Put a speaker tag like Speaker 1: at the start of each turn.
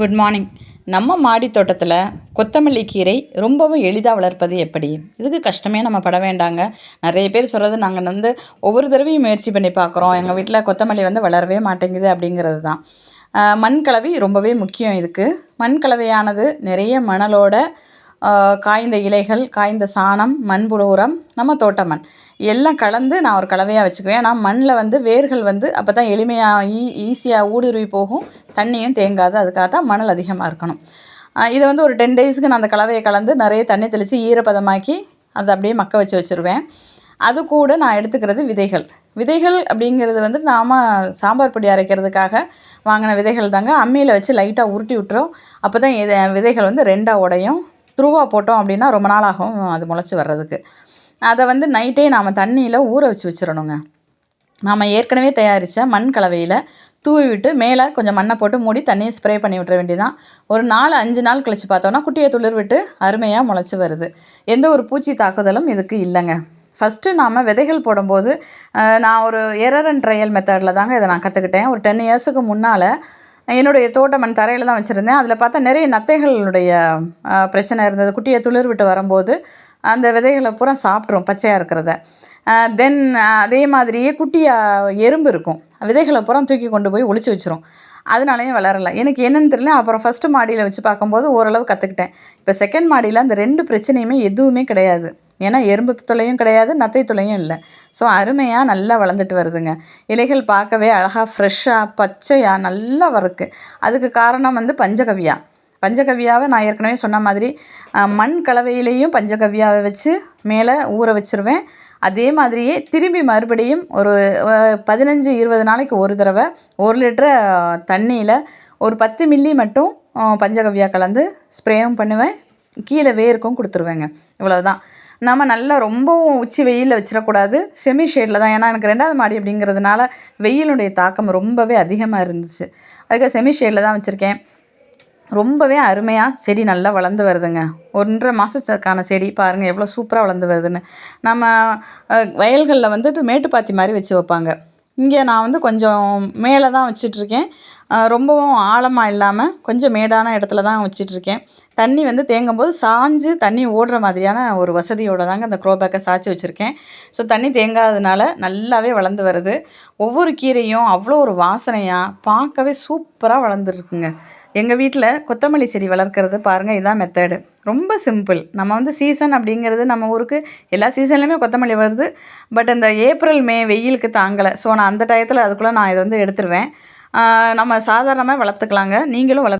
Speaker 1: Good morning நம்ம மாடி தோட்டத்தில் கொத்தமல்லி கீரை ரொம்பவும் எளிதாக வளர்ப்பது எப்படி? இதுக்கு கஷ்டமே நம்ம பட வேண்டாங்க. நிறைய பேர் சொல்கிறது நாங்கள் வந்து ஒவ்வொரு தடவையும் முயற்சி பண்ணி பார்க்குறோம். எங்கள் வீட்டில் கொத்தமல்லி வந்து வளரவே மாட்டேங்குது அப்படிங்கிறது தான். மண் கலவை ரொம்பவே முக்கியம் இதுக்கு. மண் கலவையானது நிறைய மணலோட காய்ந்த இலைகள் காய்ந்த சாணம் மண்புழு உரம் நம்ம தோட்ட மண் எல்லாம் கலந்து நான் ஒரு கலவையாக வச்சுக்குவேன். ஏன்னா மண்ணில் வந்து வேர்கள் வந்து அப்போ தான் எளிமையாக ஈ ஈஸியாக ஊடுருவி போகும். தண்ணியும் தேங்காது அதுக்காக தான் மணல் அதிகமாக இருக்கணும். இதை வந்து ஒரு டென் டேஸ்க்கு நான் அந்த கலவையை கலந்து நிறைய தண்ணி தெளித்து ஈரப்பதமாக்கி அதை அப்படியே மக்க வச்சு வச்சுருவேன். அது கூட நான் எடுத்துக்கிறது விதைகள். விதைகள் அப்படிங்கிறது வந்து நாம் சாம்பார் பொடி அரைக்கிறதுக்காக வாங்கின விதைகள் தாங்க. அம்மியில் வச்சு லைட்டாக உருட்டி விட்டுரும். அப்போ தான் இது விதைகள் வந்து ரெண்டாக உடையும். த்ரூவாக போட்டோம் அப்படின்னா ரொம்ப நாள் ஆகும் அது முளைச்சி வர்றதுக்கு. அதை வந்து நைட்டே நாம் தண்ணியில் ஊற வச்சு வச்சிடணுங்க நாம் ஏற்கனவே தயாரித்த மண் கலவையில் தூவி விட்டு மேலே கொஞ்சம் மண்ணை போட்டு மூடி தண்ணியை ஸ்ப்ரே பண்ணி விட்டுற வேண்டியதான் ஒரு நாலு அஞ்சு நாள் கழித்து பார்த்தோன்னா குட்டியை துளிர் விட்டு அருமையாக முளைச்சி வருது. எந்த ஒரு பூச்சி தாக்குதலும் இதுக்கு இல்லைங்க. ஃபஸ்ட்டு நாம் விதைகள் போடும்போது நான் ஒரு எரர் அண்ட் ட்ரையல் மெத்தடில் தாங்க இதை நான் கற்றுக்கிட்டேன் ஒரு டென் இயர்ஸுக்கு முன்னால் என்னுடைய தோட்டம் மண் தரையில் தான் வச்சுருந்தேன். அதில் பார்த்தா நிறைய நத்தைகளுடைய பிரச்சனை இருந்தது. குட்டியை துளிர் விட்டு வரும்போது அந்த விதைகளை பூரா சாப்பிட்ரும் பச்சையாக இருக்கிறத. தென் அதே மாதிரியே குட்டியாக எறும்பு இருக்கும். விதைகளை பூரா தூக்கி கொண்டு போய் ஒழிச்சு வச்சிரும். அதனாலையும் வளரலை. எனக்கு என்னென்னு தெரியல. அப்புறம் ஃபஸ்ட்டு மாடியில் வச்சு பார்க்கும்போது ஓரளவு கற்றுக்கிட்டேன் இப்போ செகண்ட் மாடியில் அந்த ரெண்டு பிரச்சனையுமே எதுவுமே கிடையாது. ஏன்னா எறும்பு துளையும் கிடையாது நத்தை துளையும் இல்லை. ஸோ அருமையாக நல்லா வளர்ந்துட்டு வருதுங்க. இலைகள் பார்க்கவே அழகாக ஃப்ரெஷ்ஷாக பச்சையாக நல்லா வருது அதுக்கு காரணம் வந்து பஞ்சகவ்யா. பஞ்சகவ்யாவை நான் ஏற்கனவே சொன்ன மாதிரி மண் கலவையிலையும் பஞ்சகவ்யாவை வச்சு மேலே ஊற வச்சிருவேன். அதே மாதிரியே திரும்பி மறுபடியும் ஒரு பதினஞ்சு இருபது நாளைக்கு ஒரு தடவை ஒரு லிட்டர் தண்ணியில் ஒரு பத்து மில்லி மட்டும் பஞ்சகவ்யா கலந்து ஸ்ப்ரேவும் பண்ணுவேன். கீழே வேருக்கும் கொடுத்துருவேங்க. இவ்வளவுதான். நம்ம நல்லா ரொம்பவும் உச்சி வெயிலில் வச்சிடக்கூடாது. செமி ஷேடில் தான். ஏன்னா எனக்கு ரெண்டாவது மாடி அப்படிங்கிறதுனால வெயிலுடைய தாக்கம் ரொம்பவே அதிகமாக இருந்துச்சு. அதுக்காக செமி ஷேடில் தான் வச்சுருக்கேன். ரொம்பவே அருமையாக செடி நல்லா வளர்ந்து வருதுங்க. ஒன்றரை மாதத்துக்கான செடி பாருங்கள் எவ்வளோ சூப்பராக வளர்ந்து வருதுன்னு. நம்ம வயல்களில் வந்துட்டு மேட்டுப்பாத்தி மாதிரி வச்சு வைப்பாங்க. இங்கே நான் வந்து கொஞ்சம் மேலே தான் வச்சிட்ருக்கேன் ரொம்பவும் ஆழமாக இல்லாமல் கொஞ்சம் மேடான இடத்துல தான் வச்சிட்ருக்கேன் தண்ணி வந்து தேங்கும் போது சாஞ்சு தண்ணி ஓடுற மாதிரியான ஒரு வசதியோடு தாங்க அந்த குரோபேக்கை சாய்ச்சி வச்சுருக்கேன். ஸோ தண்ணி தேங்காததுனால நல்லாவே வளர்ந்து வருது. ஒவ்வொரு கீரையும் அவ்வளோ ஒரு வாசனையாக பார்க்கவே சூப்பராக வளர்ந்துருக்குங்க. எங்கள் வீட்டில் கொத்தமல்லி செடி வளர்க்குறது பாருங்கள் இதான் மெத்தடு ரொம்ப சிம்பிள் நம்ம வந்து சீசன் அப்படிங்கிறது நம்ம ஊருக்கு எல்லா சீசன்லையுமே கொத்தமல்லி வருது. பட் இந்த ஏப்ரல் மே வெயிலுக்கு தாங்கலை. ஸோ நான் அந்த டயத்தில் அதுக்குள்ளே நான் இதை வந்து எடுத்துருவேன். நம்ம சாதாரணமாக வளர்த்துக்கலாங்க. நீங்களும் வளர்த்து